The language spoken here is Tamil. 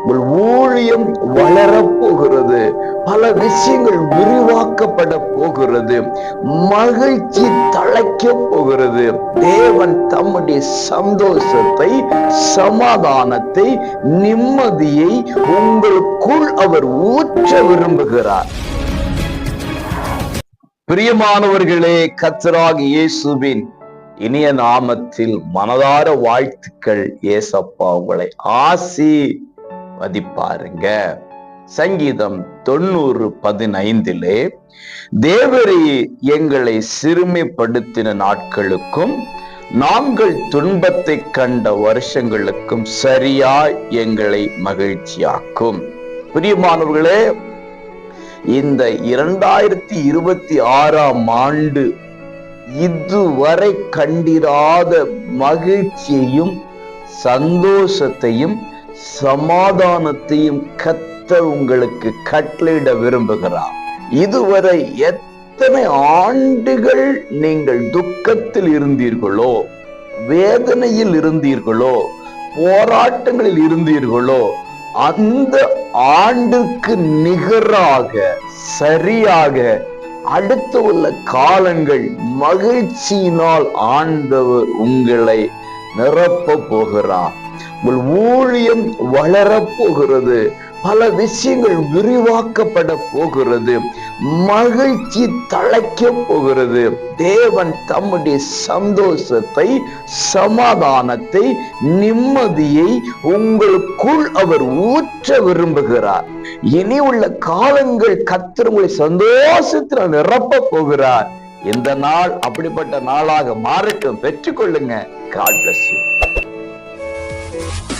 உங்கள் ஊழியம் வளரப் போகிறது. பல விஷயங்கள் விரிவாக்கப்பட போகிறது. மகிழ்ச்சி தழைக்க போகிறது. தேவன் தம்முடைய சந்தோஷத்தை சமாதானத்தை நிம்மதியை உங்களுக்குள் அவர் ஊற்ற விரும்புகிறார். பிரியமானவர்களே கத்தராக இயேசுவின் இனிய நாமத்தில் மனதார வாழ்த்துக்கள் ஏசப்பா உங்களை ஆசி மதிப்பாருங்க சங்கீதம் தொண்ணூறு பதினைந்திலே தேவரே எங்களை சிறுமைப்படுத்தின நாட்களுக்கும் நாங்கள் துன்பத்தை கண்ட வருஷங்களுக்கும் சரியாய் எங்களை மகிழ்ச்சியாக்கும். பிரியமானவர்களே இந்த இரண்டாயிரத்தி இருபத்தி ஆறாம் ஆண்டு இதுவரை கண்டிராத மகிழ்ச்சியையும் சந்தோஷத்தையும் சமாதானத்தையும் கத்த உங்களுக்கு கட்டளையிட விரும்புகிறார். இதுவரை எத்தனை ஆண்டுகள் நீங்கள் துக்கத்தில் இருந்தீர்களோ வேதனையில் இருந்தீர்களோ போராட்டங்களில் இருந்தீர்களோ அந்த ஆண்டுக்கு நிகராக சரியாக அடுத்து உள்ள காலங்கள் மகிழ்ச்சியினால் ஆண்டவர் உங்களை நிரப்ப போகிறார். உங்கள் ஊழியம் வளரப் போகிறது. பல விஷயங்கள் விரிவாக்கப்பட போகிறது. மகிழ்ச்சி தழைக்க போகிறது. தேவன் தம்முடைய சந்தோஷத்தை சமாதானத்தை நிம்மதியை உங்களுக்குள் அவர் ஊற்ற விரும்புகிறார். இனி உள்ள காலங்கள் கத்தர் உங்களை சந்தோஷத்தில் நிரப்ப போகிறார். இந்த நாள் அப்படிப்பட்ட நாளாக மாறட்டும். பெற்றுக்கொள்ளுங்க. God bless you Bye.